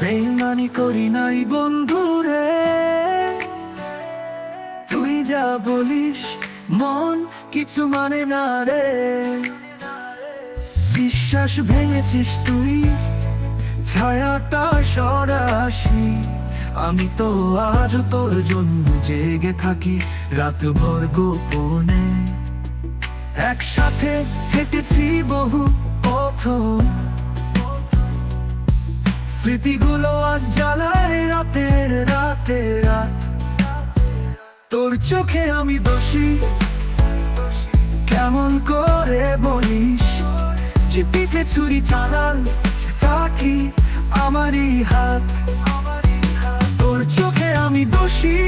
বেইমানি করি নাই বন্ধুরে। তুই যা বলিস, মন কিছু মানে না রে। বিশ্বাস ভেঙেছিস তুই, ছায়াটা সরাসি। আমি তো আজ তোর জন্য জেগে থাকি, রাত ভর গোপনে। একসাথে হেঁটেছি বহু পথ। স্মৃতিগুলো আজ জ্বালায় রাতের রাতে রাত। তোর চোখে আমি দোষী। কেমন করে বলিস যে পিঠে ছুরি চালাল থাকি আমারই হাত। তোর চোখে আমি দোষী।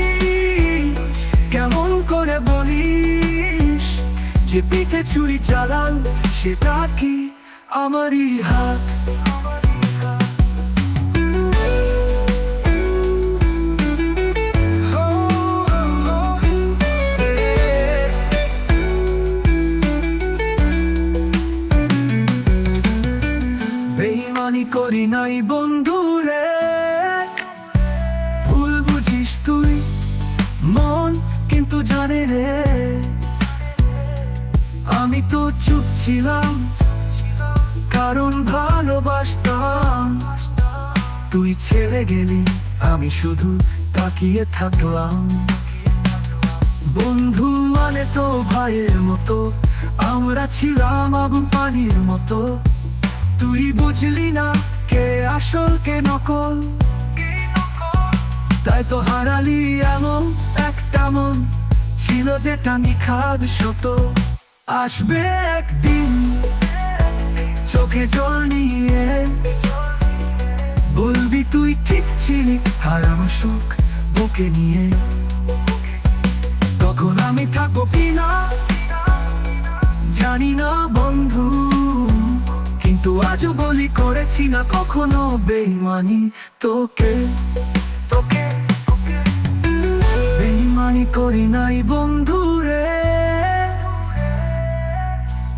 কেমন করে বলিস যে পিঠে ছুরি চালাল সেটা কি আমারই হাত। করি নাই বন্ধু রে। ভুল বুঝিস তুই, মন কিন্তু জানে রে। আমি তো চুপ ছিলাম, কারণ ভালোবাসতাম। তুই ছেড়ে গেলি, আমি শুধু তাকিয়ে থাকলাম। বন্ধু মানে তো ভাইয়ের মতো, আমরা ছিলাম আগুন পানির মতো। তুই বুঝলি না কে আসল, কে নকল। তাই তো হারালি এমন একটা মন। ছিল যেটা নিখাদ শত আসবে একদিন চোখে জল নিয়ে। বলবি তুই ঠিক ছিলি হারানো সুখ বুকে নিয়ে। তখন আমি থাকব কিনা জানি না বন্ধু আজও বলি করেছি না কখনো বেইমানি। তোকে তোকে বেইমানি করি নাই বন্ধু রে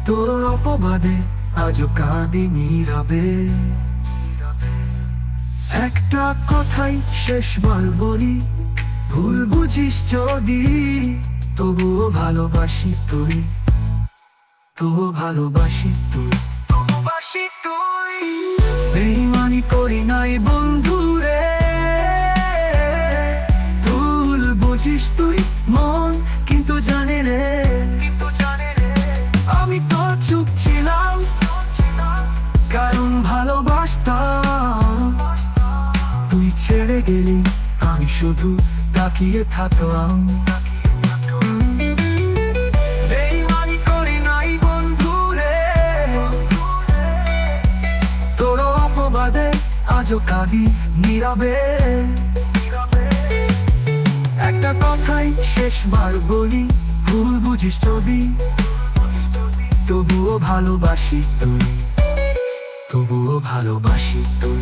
তোর অপবাদে আজও কাঁদি নীরবে। একটা কথাই শেষবার বলি, ভুল বুঝিস যদি, তবুও ভালোবাসি তুই। তবুও ভালোবাসি তুই। ভালোবাসি তুই। বেইমানি করি নাই বন্ধু রে ভুল বুঝিস তুই মন, কিন্তু জানে রে। কিন্তু জানে রে। আমি তো চুপ ছিলাম, কারণ ভালোবাসতাম। তুই ছেড়ে গেলি, আমি শুধু তাকিয়ে থাকলাম। আজও কাঁদি নীরবে। একটা কথাই শেষবার বলি, ভুল বুঝিস যদি। তবুও ভালোবাসি তুই, তবুও ভালোবাসি তুই।